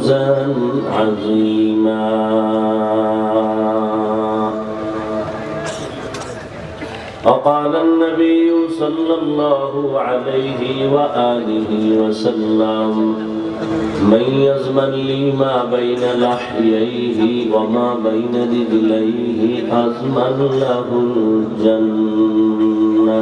فوزا عظيما وقال النبي صلى الله عليه وآله وسلم من يزمن لي ما بين لحييه وما بين رجليه أزمن له الجنة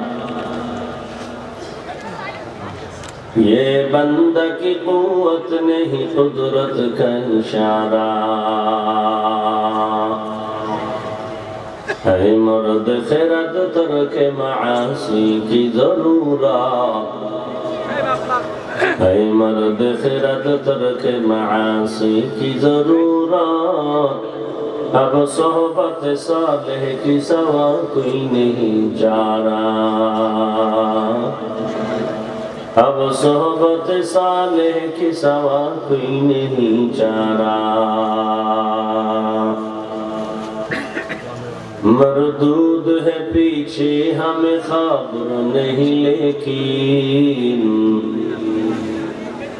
یہ بندہ کی قوت نہیں قدرت کا اشارہ ہے مرد خیرت ترک معاصی کی ضرورت ہے مرد خیرت ترک معاصی کی ضرورت اب صحبت صالح کی سوا کوئی نہیں جا رہا اب صحبت صالح کی سوا کوئی نہیں چارا مردود ہے پیچھے ہمیں خبر نہیں، لیکن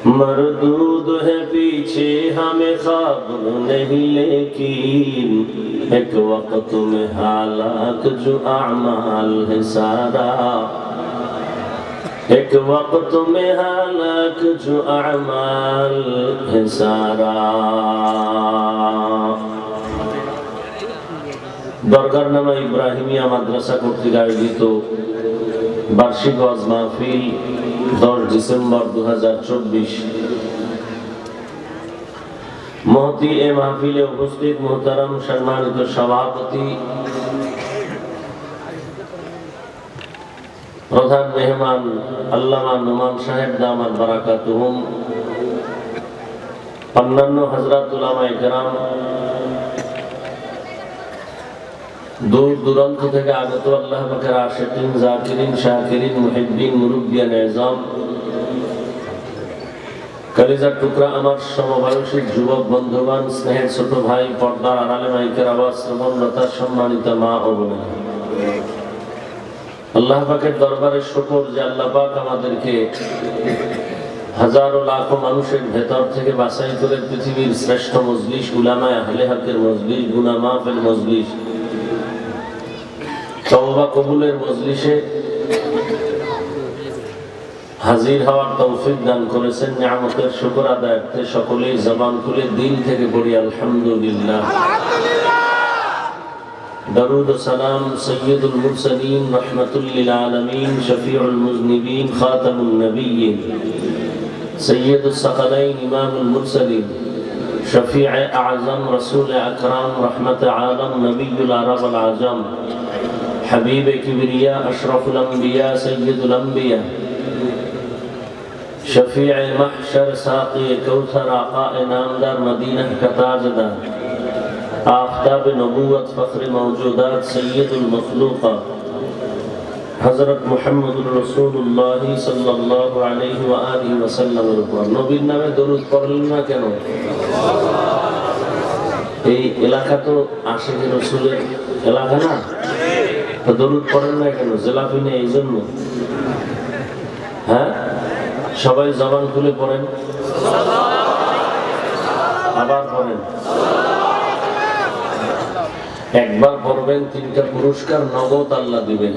مردود ہے پیچھے ہمیں خبر نہیں، لیکن ایک وقت میں حالات جو اعمال ہے سارا ایک وقت میں حالک جو اعمال ہے سارا দরকার নামা ইব্রাহিমিয়া মাদ্রাসা কর্তৃক আয়োজিত বার্ষিক ওয়াজ মাহফিল দশ ডিসেম্বর দু হাজার চব্বিশ মহতি এ মাহফিলে উপস্থিত মোহতারাম সম্মানিত সভাপতি প্রধান মেহমান আল্লামা নুমান সাহেব দামাত বারাকাতুহুম। অন্যান্য হজরত উলামা ইকরাম দূর দূরান্ত থেকে আগত আল্লাহ পাকের আশেকিন, জাকিরিন, শাকিরিন, মুহিদ্দিন, মুরব্বিয়ান, এজাম। কালিজার টুকরা আমার সমবয়সী যুবক বন্ধুবান, স্নেহের ছোট ভাই, পর্দার আড়ালে মাইকের আওয়াজ শ্রবণলতার সম্মানিত মা ও বোনেরা। আল্লাহ পাকের দরবারে শুকর যে আল্লাহ পাক আমাদেরকে হাজারো লাখো মানুষের ভেতর থেকে বাছাই করে পৃথিবীর শ্রেষ্ঠ মজলিস, উলামায় আহলে হকের মজলিস, গুনা মাহফিল মজলিস, তওবা কবুলের মজলিসে হাজির হওয়ার তৌফিক দান করেছেন। নিয়ামতের শুকর আদায়ার্থে সকলেই জবান খুলে দিল থেকে পড়ি, আলহামদুলিল্লাহ। درود و سلام سید المرسلین رحمت للعالمین شفیع المذنبین خاتم النبیین سید الثقلین امام المرسلین شفیع اعظم رسول اکرام رحمت عالم نبی العرب العظم حبیب کبریا اشرف الانبیاء سید الانبیاء شفیع محشر ساقی کوثر آقا نامدار مدینہ کا تاجدار آفتاب نبوت فخر موجودات سيد المخلوقات হজরত মোহাম্মদুর রসুল্লাহ সাল্লাহ আলহি আলী ওয়াসাল্লামের উপর নবীর নামে দরুদ পড়লেন না কেন এই এলাকা তো আশেখ রসুলের এলাকা না তো দরুদ পড়েন না কেন জেলাপি নেই এই জন্য হ্যাঁ সবাই জবান খুলে পড়েন আবার পড়েন একবার পড়বেন, তিনটা পুরস্কার নগদ আল্লাহ দিবেন।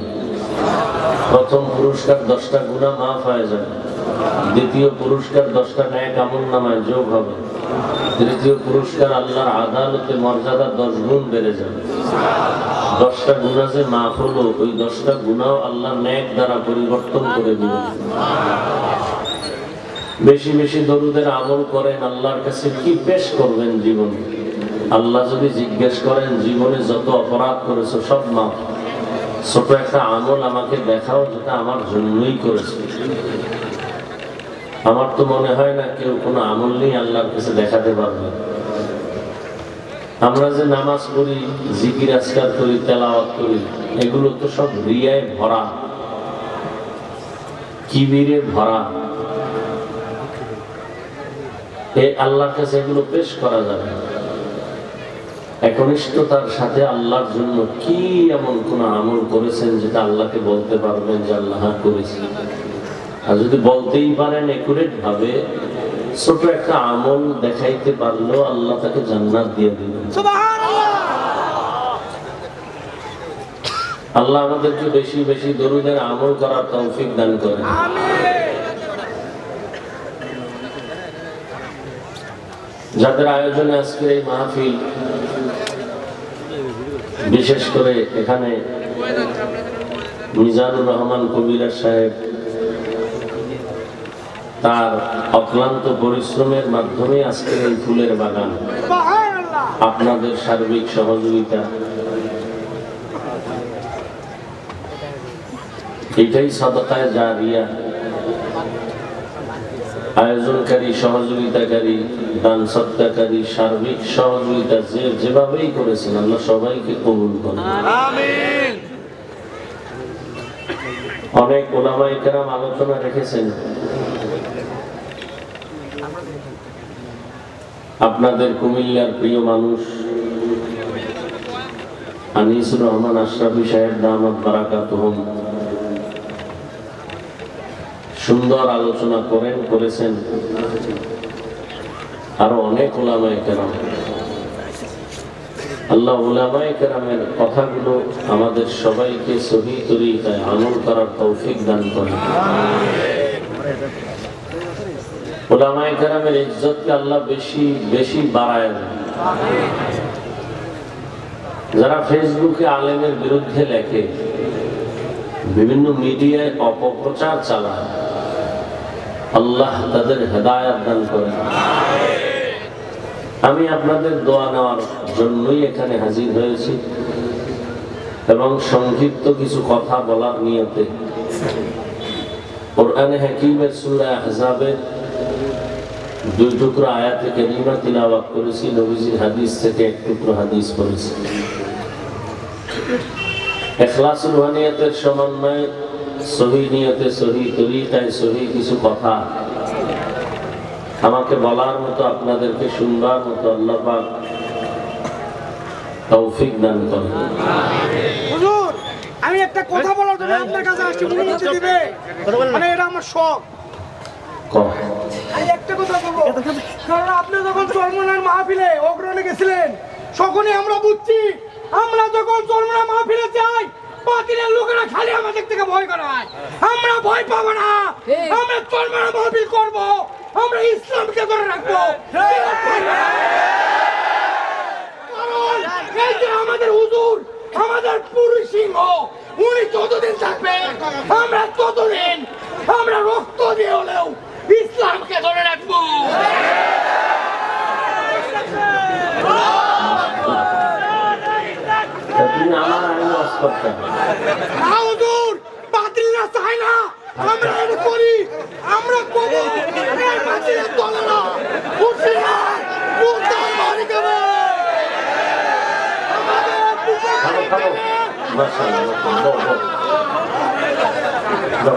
প্রথম পুরস্কার দশটা গুণা মাফ হয়ে যাবে। দ্বিতীয় পুরস্কার দশটা ন্যায় কামল নামায় যোগ হবে। তৃতীয় পুরস্কার আল্লাহর আদালতে মর্যাদা দশ গুণ বেড়ে যাবে। দশটা গুণা যে মাফ হলো, ওই দশটা গুণাও আল্লাহ ন্যাক দ্বারা পরিবর্তন করে দিবেন বেশি বেশি দরুদের আমল করেন, আল্লাহর কাছে কি পেশ করবেন জীবনে? আল্লাহ যদি জিজ্ঞেস করেন, জীবনে যত অপরাধ করেছ, সব মাফ। ছোট একটা আমল আমাকে দেখাও যেটা আমার জন্যই করেছে। আমার তো মনে হয় না কেউ কোনো আমল নেই আল্লাহর কাছে দেখাতে পারবে। আমরা যে নামাজ পড়ি, জিকির, আজকার করি, তেলাওয়াত করি, এগুলো তো সব রিয়ায় ভরা। কিবিরে ভরা? এই আল্লাহর কাছে এগুলো পেশ করা যাবে না। একনিষ্ঠতার সাথে আল্লাহর জন্য কি এমন কোন আমল করেছেন যেটা আল্লাহকে বলতে পারবেন যে আল্লাহ হ্যাঁ করেছি? আর যদি বলতেই পারেন একুরেট ভাবে ছোট একটা আমল দেখাইতে পারলেও আল্লাহ তাকে জান্নাত দিয়ে দিবেন। আল্লাহ আমাদেরকে বেশি বেশি দরুদের আমল করার তৌফিক দান করেন। যাদের আয়োজনে আজকের এই মাহফিল বিশেষ করে এখানে মিজানুর রহমান কবিরা সাহেব তার অক্লান্ত পরিশ্রমের মাধ্যমে আজকের এই ফুলের বাগান। আপনাদের সার্বিক সহযোগিতা। এটাই সদকায় জারিয়া আয়োজনকারী সহযোগিতাকারী দান সত্তাকারী সার্বিক সহযোগিতা যে যেভাবেই করেছেন আল্লাহ সবাইকে কবুল করেন। অনেক ওলামাই কেরাম আলোচনা রেখেছেন। আপনাদের কুমিল্লার প্রিয় মানুষ আনিসুর রহমান আশরাফি সাহেব দামাত বারাকাত সুন্দর আলোচনা করেন, করেছেন। আরও অনেক ওলামাই কেরাম। আল্লাহ ওলামাই কেরামের কথাগুলো আমাদের সবাইকে সহি তরিকায় আমল করার তৌফিক দান করেন। ওলামাই কেরামের ইজ্জতকে আল্লাহ বেশি বেশি বাড়ায় যারা ফেসবুকে আলেমের বিরুদ্ধে লেখে, বিভিন্ন মিডিয়ায় অপপ্রচার চালায় আল্লাহ তাদের হেদায়াত দান করেন আমি আপনাদের দোয়া নেওয়ার জন্যই এখানে হাজির হয়েছি এবং সংক্ষিপ্ত কিছু কথা বলার নিয়তে। কোরআনে হাকিমের সূরা আহজাবের দুই টুকরো আয়াতে কারিমা তিলাওয়াত করেছি, নবীজির হাদিস থেকে এক টুকরো হাদিস করেছি এখলাস রুহানিয়াতের সমন্বয়ে সহি নিয়তে সহি তরিকায় সহি কিছু কথা। আমাকে বলার মতো আপনাদেরকে শুনবার মতো আল্লাহ পাক তৌফিক দান করেন। হুজুর আমি একটা কথা বলার জন্য আপনার কাছে আসছি অনুমতি দিবে। মানে এটা আমার শখ। আমি একটা কথা বলব কারণ আপনি যখন চরমনার মাহফিলে অগ্রণে গেছিলেন তখনই আমরা বুঝছি আমরা যখন চরমনা মাহফিলে যাই বাতিলের লোকেরা খালি আমাদের থেকে ভয় করায়। আমরা ভয় পাবো না। আমরা চরমনা মাহফিল করব। আমরা ইসলামকে ধরে রাখব। কারণ এই যে আমাদের হুজুর আমাদের পুরুষ সিংহ উনি যতদিন থাকবে আমরা ততদিন আমরা রক্ত দিয়ে হলেও ইসলামকে ধরে রাখব তা তুমি আমার আইন ওয়াজ করতে হবে। না হুজুর বাতিলরা চায় না। আমরা এটা করি। আমরা করব। এই বাতিলের দলেরা হুঁশিয়ার মুদ্দার মারি দেবে বুকে খাব খাব মাশাআল্লাহ, বল, বল। যাও,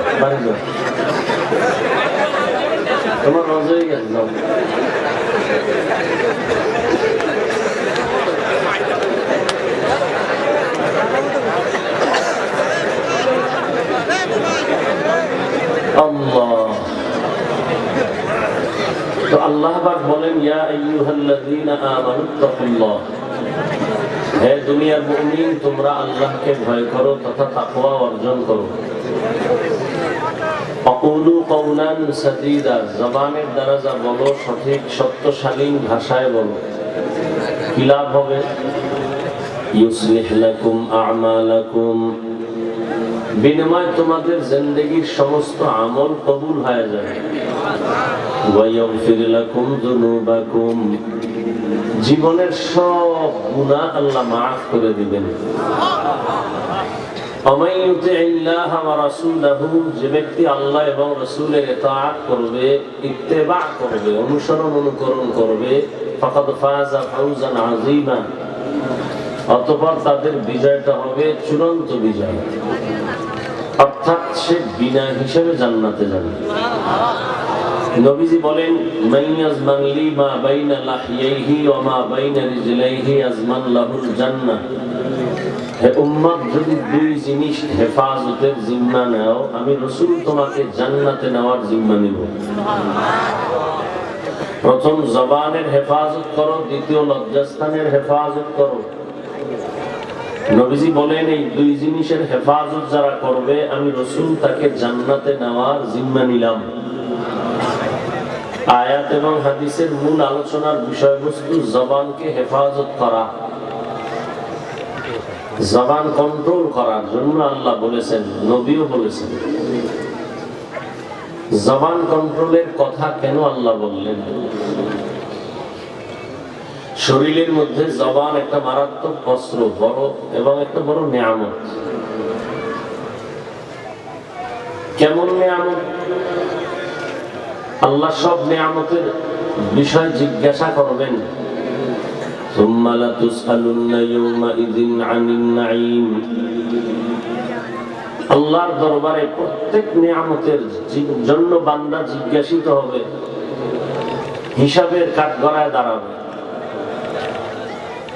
হে দুনিয়ার মুমিন আল্লাহকে ভয় করো তথা তাকওয়া অর্জন করো। অকুলু কৌলান সাদিদা, জবানের দ্বারা যা বলো সঠিক সত্যশালীন ভাষায় বলো। কি লাভ হবে? ইউসলিহ লাকুম আমালাকুম। বিনিময় তোমাদের জিন্দগির সমস্ত আমল কবুল হয়ে যাবে। ওয়াইয়াগফির লাকুম যুনুবাকুম। জীবনের সব গুনাহ আল্লাহ maaf করে দিবেন। যে ব্যক্তি আল্লাহ এবং করবে, ইত্তেবা করবে, অনুসরণ অনুকরণ করবে ফকত ফাজা ফাউজান অতঃপর তাদের বিজয়টা হবে চূড়ান্ত বিজয়। অর্থাৎ সে বিনা হিসেবে জান্নাতে যাবে। নবীজি বলেন মা বাইনা লাহিয়াইহি ওয়া মা বাইনা রিজলাইহি আজমান লাহুল জান্নাহ হে উম্মত, যদি দুই জিনিস হেফাজতের জিম্মা নাও, আমি রসুল তোমাকে জান্নাতে নেওয়ার জিম্মা নিব। প্রথম জবানের হেফাজত করো, দ্বিতীয় লজ্জাস্থানের হেফাজত করো। নবীজি বলেন, এই দুই জিনিসের হেফাজত যারা করবে, আমি রসুল তাকে জান্নাতে নেওয়ার জিম্মা নিলাম। আয়াত এবং হাদিসের মূল আলোচনার বিষয়বস্তু জবানকে হেফাজত করা। জবান কন্ট্রোল করার জন্য আল্লাহ বলেছেন, নবীও বলেছেন। জবান কন্ট্রোলের কথা কেন আল্লাহ বললেন? শরীরের মধ্যে জবান একটা মারাত্মক বস্ত্র, বড় এবং একটা বড় নিয়ামত। কেমন নিয়ামত? আল্লাহ সব নিয়ামতের বিষয় জিজ্ঞাসা করবেন। আল্লাহর দরবারে প্রত্যেক নিয়ামতের জন্য বান্দা জিজ্ঞাসিত হবে। হিসাবের কাঠগড়ায় দাঁড়াবে।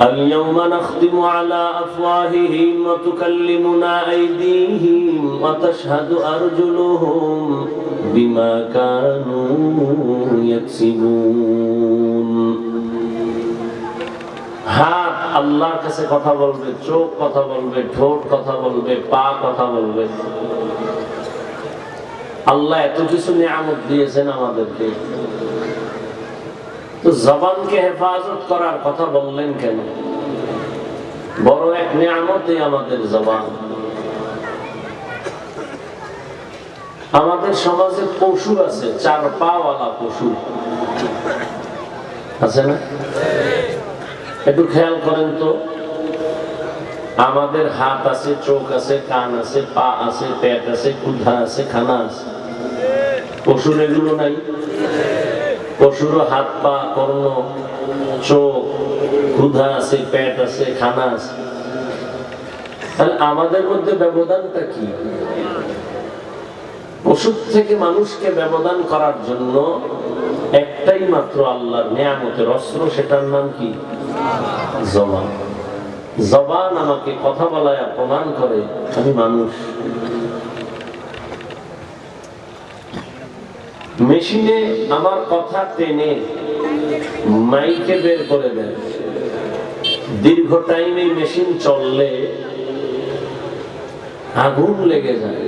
اليوم نختم على أفواههم وتكلمنا أيديهم وتشهد أرجلهم بما كانوا يكسبون হাত আল্লাহর কাছে কথা বলবে চোখ কথা বলবে ঠোঁট কথা বলবে পা কথা বলবে আল্লাহ এত কিছু নিয়ামত দিয়েছেন আমাদেরকে তো জবানকে হেফাজত করার কথা বললেন কেন? বড় এক নিয়ামতই আমাদের জবান। আমাদের সমাজে পশু আছে চার পাওয়ালা পশু। আছে না? একটু খেয়াল করেন তো। আমাদের হাত আছে, চোখ আছে, কান আছে, পা আছে, পেট আছে, ক্ষুধা আছে, খানা আছে। পশুর এগুলো নাই। পশুর হাত, পা, কর্ণ, চোখ, ক্ষুধা আছে, পেট আছে, খানা আছে। তাহলে আমাদের মধ্যে ব্যবধানটা কি? পশুর থেকে মানুষকে ব্যবধান করার জন্য একটাই মাত্র আল্লাহর নিয়ামতের অস্ত্র, সেটার নাম কি? জবান। জবান আমাকে কথা বলায় প্রমাণ করে। আমি মানুষ। মেশিনে আমার কথা টেনে মাইকে বের করে দেয়। দীর্ঘ টাইম মেশিন চললে আগুন লেগে যায়।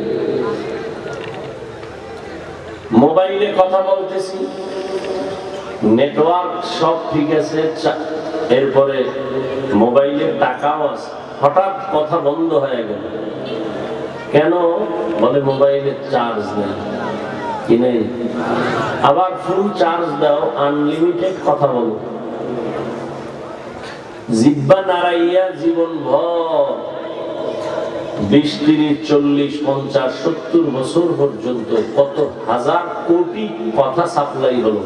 মোবাইলে কথা বলতেছি, নেটওয়ার্ক সব ঠিক আছে এরপরে মোবাইলের টাকাও আছে। হঠাৎ কথা বন্ধ হয়ে গেল। কেন? বলে মোবাইলের চার্জ নেই। আবার ফুল চার্জ দাও আনলিমিটেড কথা বলো। জিব্বা নাড়াইয়া জীবন ভর। বিশ, তিরিশ, চল্লিশ, পঞ্চাশ, সত্তর বছর পর্যন্ত কত হাজার কোটি কথা সাপ্লাই হলো।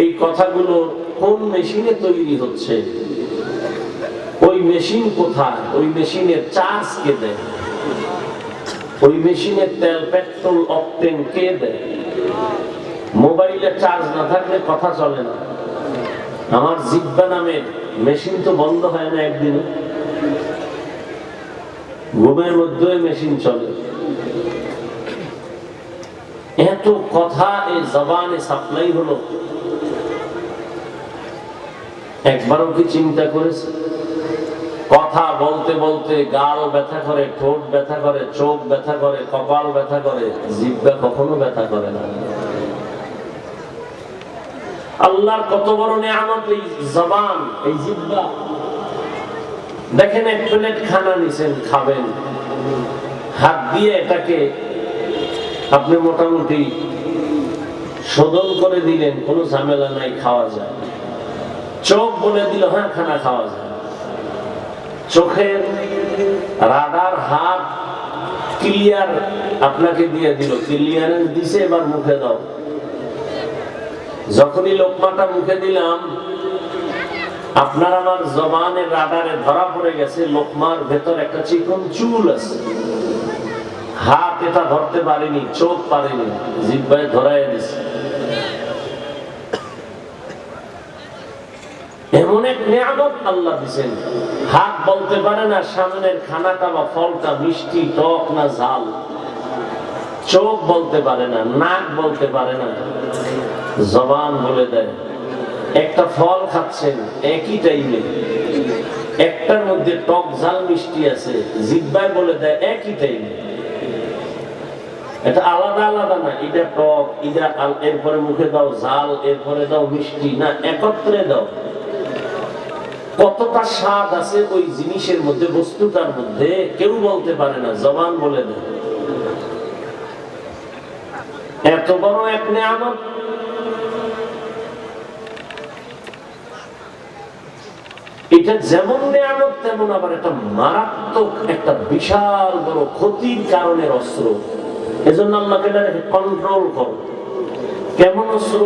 এই কথাগুলো কোন মেশিনে তৈরি হচ্ছে? ওই মেশিন কোথায়? ওই মেশিনের চার্জ কে দেয়? ওই মেশিনে তেল পেট্রোল, অকটেন কে দেয়? মোবাইলে চার্জ না থাকলে কথা চলে না। আমার জিব্বা নামের মেশিন তো বন্ধ হয় না একদিনে। ঘুমের মধ্যে মেশিন চলে। এত কথা এই জবানে সাপ্লাই হলো। একবারও কি চিন্তা করেছে? কথা বলতে বলতে গাল ব্যথা করে, ঠোঁট ব্যথা করে, চোখ ব্যথা করে, কপাল ব্যথা করে, জিব্বা কখনো ব্যথা করে না। আল্লাহর কত বড় নিয়ামত এই জবান, এই জিব্বা। দেখেন এক প্লেট খানা নিছেন, খাবেন। হাত দিয়ে এটাকে আপনি মোটামুটি শোধন করে দিলেন, কোনো ঝামেলা নাই, খাওয়া যায়। চোখ বলে দিল হ্যাঁ খানা খাওয়া যায়। চোখের রাডার হাত ক্লিয়ার আপনাকে দিয়ে দিল। ক্লিয়ারেন্স দিছে, এবার মুখে দাও। যখনই লোকমাটা মুখে দিলাম, আপনার আমার জবানের রাডারে ধরা পড়ে গেছে, লোকমার ভেতর একটা চিকন চুল আছে। হাত এটা ধরতে পারেনি, চোখ পারেনি, জিব্বায় ধরাই দিছে। এমন এক নিয়ামত আল্লাহ দিছেন। হাত বলতে পারে না সামনের খানাটা বা ফলটা মিষ্টি টক না ঝাল। চোখ বলতে পারে না, নাক বলতে পারে না। জবান বলে দেয়, একটা ফল খাচ্ছেন একই টাইমে একটার মধ্যে টক ঝাল মিষ্টি আছে, জিব্বায় বলে দেয় একই টাইমে এটা আলাদা আলাদা না, এটা টক, এটা এরপরে মুখে দাও ঝাল, এরপরে দাও মিষ্টি, না, একত্রে দাও। কতটা স্বাদ আছে ওই জিনিসের মধ্যে, বস্তুটার মধ্যে? কেউ বলতে পারে না, জবান বলে দেয় এত বড় এক নেয়ামত। এটা যেমন নেয়ামত, তেমন আবার একটা মারাত্মক, একটা বিশাল বড় ক্ষতির কারণের অস্ত্র। এজন্য আল্লাহকে কন্ট্রোল করো। কেমন অস্ত্র?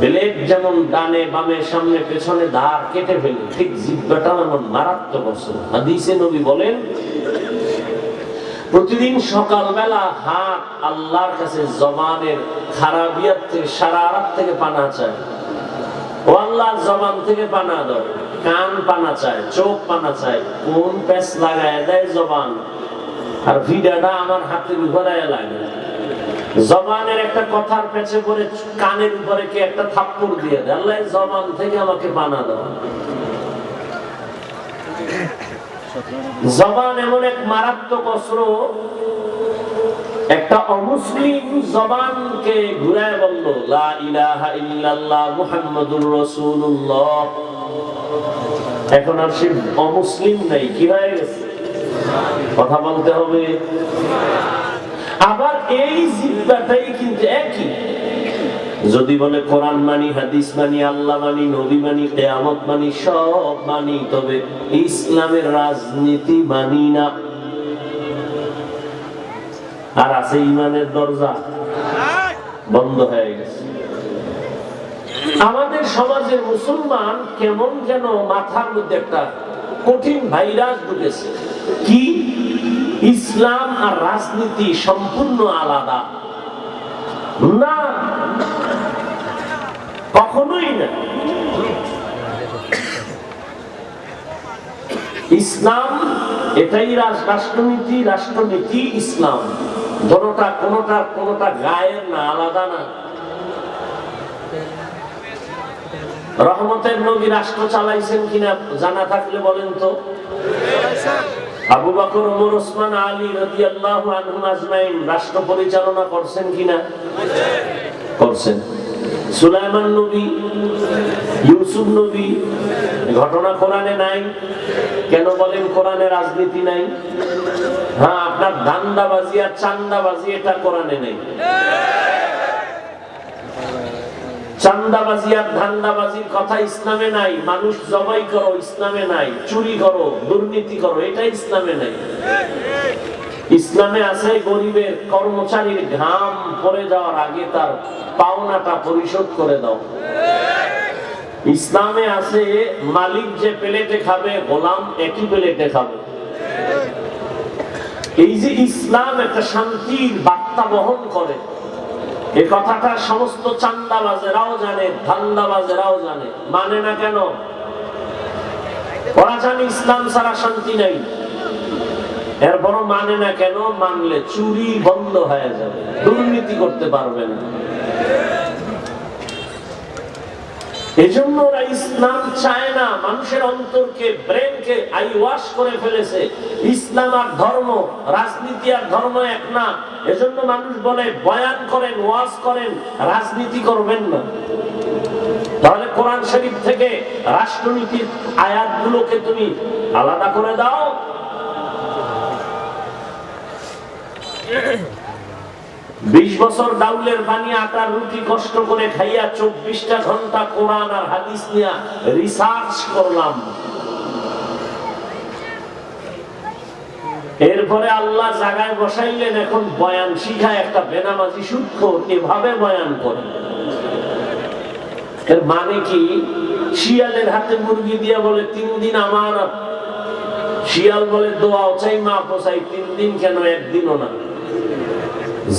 ব্লেড যেমন ডানে বামে সামনে পেছনে কেটে ফেলে, ঠিক এমন মারাত্মক হাদিসে নবী বলেন, প্রতিদিন সকালবেলা হাত আল্লাহর কাছে জবানের খারাপিয়াত থেকে সারা রাত থেকে পানা চায়। ও আল্লাহ, জবান থেকে পানা দাও, কান পানা চায়, চোখ পানা চায়, কোন প্যাচ লাগায় দেয় জবান? আর ভিডাটা আমার হাতের উপরে লাগে। জবানের একটা কথার পেছে পরে কানের উপরে কে একটা থাপ্পড় দিয়ে দেয়। আল্লাহ জবান থেকে আমাকে বানা দাও। জবান এমন এক মারাত্মক অস্ত্র, একটা অমুসলিম জবানকে ঘুরায় বলল, লা ইলাহা এখন আর সে অমুসলিম নাই, কি হয়ে গেছে? কথা বলতে হবে। আবার এই জিব্বাটাই কিন্তু একই। যদি বলে কোরআন মানি, হাদিস মানি, আল্লাহ মানি, নবী মানি, কেয়ামত মানি, সব মানি, তবে ইসলামের রাজনীতি মানি না। আর আছে ইমানের দরজা। বন্ধ হয়ে গেছে। আমাদের সমাজের মুসলমান কেমন যেন মাথার মধ্যে একটা কঠিন ভাইরাস ঢুকেছে। কি? ইসলাম আর রাজনীতি সম্পূর্ণ আলাদা। না, কখনোই না। ইসলাম, এটাই রাষ্ট্রনীতি রাষ্ট্রনীতি ইসলাম। দোনোটা কোনোটা কোনোটা গায়ের না, আলাদা না। রহমতের নবী রাষ্ট্র চালাইছেন কিনা জানা থাকলে বলেন তো। আবু বকর, ওমর, ওসমান, আলী রাদিয়াল্লাহু আনহুম আজমাইন রাষ্ট্র পরিচালনা করছেন কিনা? করছেন। সুলাইমান নবী, ইউসুফ নবী, ঘটনা কোরআনে নাই। কেন বলেন কোরআনে রাজনীতি নাই? হ্যাঁ আপনার ধান্দাবাজি আর চান্দাবাজি এটা কোরআনে নেই। ধান্দাবাজির কথা ইসলামে নাই। মানুষ জবাই করো, ইসলামে নাই। চুরি করো, দুর্নীতি করো এটা ইসলামে নাই। ইসলামে আছে গরিবের কর্মচারীর ঘাম পড়ে যাওয়ার আগে তার পাওনাটা পরিশোধ করে দাও। ইসলামে আছে মালিক যে প্লেটে খাবে, গোলাম একই প্লেটে খাবে। এই যে ইসলাম একটা শান্তির বার্তা বহন করে। এ কথাটা সমস্ত চান্দাবাজেরাও জানে ধান্দাবাজেরাও জানে। মানে না কেন? ওরা জানে ইসলাম ছাড়া শান্তি নাই। এরপরও মানে না কেন? মানলে চুরি বন্ধ হয়ে যাবে। দুর্নীতি করতে পারবে না। এজন্য ওরা ইসলাম চায় না। মানুষের অন্তরকে ব্রেনকে আই ওয়াশ করে ফেলেছে। ইসলাম আর ধর্ম, রাজনীতি আর ধর্ম এক না। এজন্য মানুষ বলে, বয়ান করেন, ওয়াজ করেন, রাজনীতি করবেন না। তাহলে কোরআন শরীফ থেকে রাষ্ট্রনীতির আয়াতগুলোকে তুমি আলাদা করে দাও। বিশ বছর ডাউলের পানি আটার রুটি কষ্ট করে খাইয়া চব্বিশটা ঘণ্টা কোরআন আর হাদিস নিয়ে রিসার্চ করলাম। এরপরে আল্লাহ জায়গায় বসাইলেন, এখন বয়ান শিখায়, একটা বেনামাজি সূক্ষ্ম এভাবে বয়ান করে। এর মানে কি? শিয়ালের হাতে মুরগি দিয়া বলে, তিন দিন আমার শিয়াল বলে, দোয়াও চাই মা পোসাই তিন দিন কেন একদিনও না?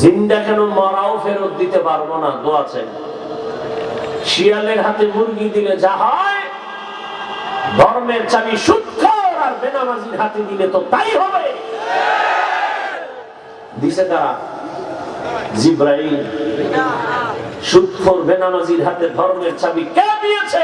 জিন্দা কেন মরাও ফেরত দিতে পারব না? দোয়া চাই। শিয়ালের হাতে মুরগি দিলে যা হয়, ধর্মের চাবি সুৎখর আর বেনামাজির হাতে দিলে তো তাই হবে। দিছে তারা জিব্রাইল। সুৎখর বেনামাজির হাতে ধর্মের চাবি কে দিয়েছে?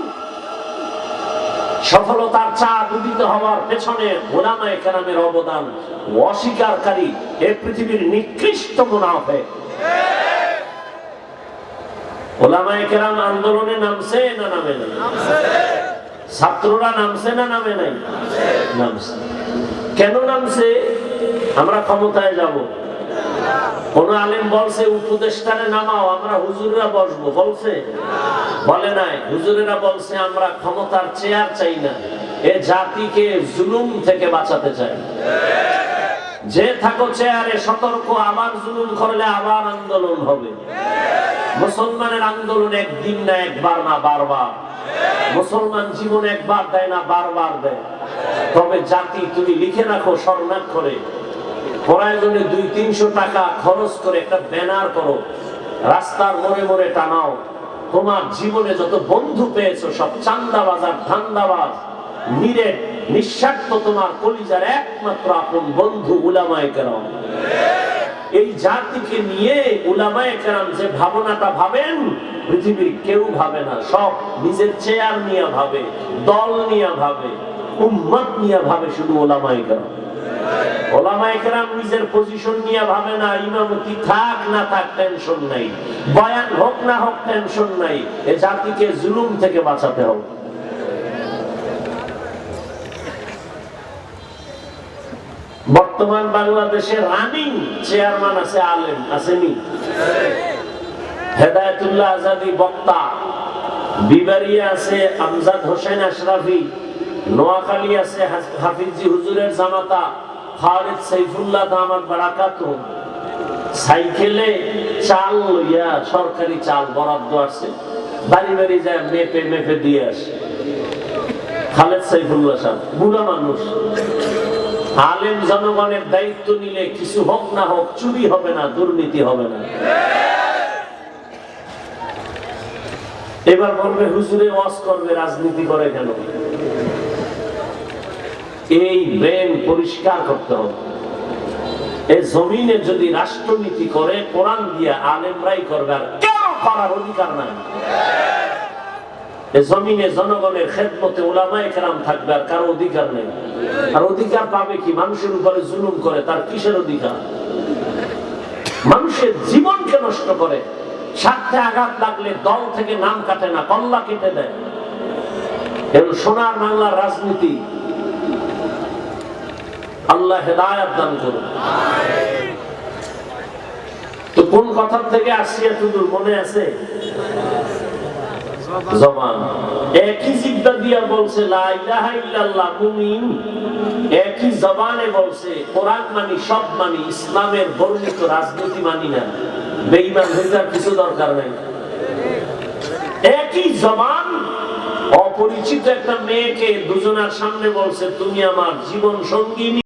সফলতার চাঁদ উদিত হওয়ার পেছনে ওলামায়ে কেরামের অবদান অস্বীকারী এ পৃথিবীর নিকৃষ্ট মুনাফে। ওলামায়ে কেরাম আন্দোলনে নামছে না নামে ছাত্ররা নামছে না নামে নাই? নামছে। কেন নামছে? আমরা ক্ষমতায় যাব। কোন আলেম বলছে, উপদেষ্টারে নামাও, আমরা হুজুররা বসবো, বলছে? বলে নাই, হুজুরেরা বলছে, আমরা ক্ষমতার চেয়ার চাই না। এ জাতিকে জুলুম থেকে বাঁচাতে চাই। যে থাকো চেয়ারে, সতর্ক আবার জুলুম করলে আবার আন্দোলন হবে। মুসলমানের আন্দোলন একদিন না একবার না বারবার। মুসলমান জীবন একবার দেয় না, বারবার দেয়। তবে জাতি তুমি লিখে রাখো স্বর্ণাক্ষরে। প্রয়োজনে দুই তিনশো টাকা খরচ করে একটা ব্যানার করো। রাস্তার মোড়ে মোড়ে টানাও। তোমার জীবনে যত বন্ধু পেয়েছ, সব চান্দাবাজ আর ধান্দাবাজ নিরেট নিঃস্বার্থ তোমার কলিজার একমাত্র আপন বন্ধু উলামায় কেরাম। এই জাতিকে নিয়ে উলামায় কেরাম যে ভাবনাটা ভাবেন, পৃথিবীর কেউ ভাবে না, সব নিজের চেয়ার নিয়ে ভাবে, দল নিয়ে ভাবে, উম্মত নিয়ে ভাবে শুধু ওলামায়ে কেরাম। বর্তমান বাংলাদেশে রানিং চেয়ারম্যান আছে আলেম আসেনি হেদায়তুল্লাহ আজাদি বক্তা। বিবারিয়া আছে আমজাদ হোসেন আশরাফি। নোয়াখালী আছে হাফিজি হুজুরের জামাতা। ফারিদ সাইফুল্লাহ বারাকাত। সাইকেলে চাল লইয়া সরকারি চাল বরাদ্দ আছে, বাড়ি বাড়ি যায় মেপে মেপে দিয়ে আসে। খালেদ সাইফুল্লাহ সাহেব, বুড়া মানুষ। আলেম জনগণের দায়িত্ব নিলে কিছু হোক না হোক, চুরি হবে না, দুর্নীতি হবে না। এবার বলবে, হুজুরে ওয়াজ করবে, রাজনীতি করে কেন? এই ব্রেন পরিষ্কার করতে হবে। এই জমিনে যদি রাষ্ট্রনীতি করে, কোরআন দিয়া আলেমরাই করবে, আর কেউ করার অধিকার নাই। জমিনে জনগণের খেদমতে ওলামায়ে কেরাম থাকবে, আর কারও অধিকার নেই। আর অধিকার পাবে কি? মানুষের উপরে জুলুম করে, তার কিসের অধিকার? মানুষের জীবনকে নষ্ট করে, স্বার্থে আঘাত লাগলে দল থেকে নাম কাটে না, কল্লা কেটে দেয়। এর সোনার বাংলার রাজনীতি আল্লাহ হেদায়াত দান করুন। তো কোন কথার থেকে আসছি এতদূর মনে আছে? ইসলামের রাজনীতি মানি না। কিছু দরকার নাই। একই জবান অপরিচিত একটা মেয়েকে দুজনের সামনে বলছে, তুমি আমার জীবন সঙ্গিনী।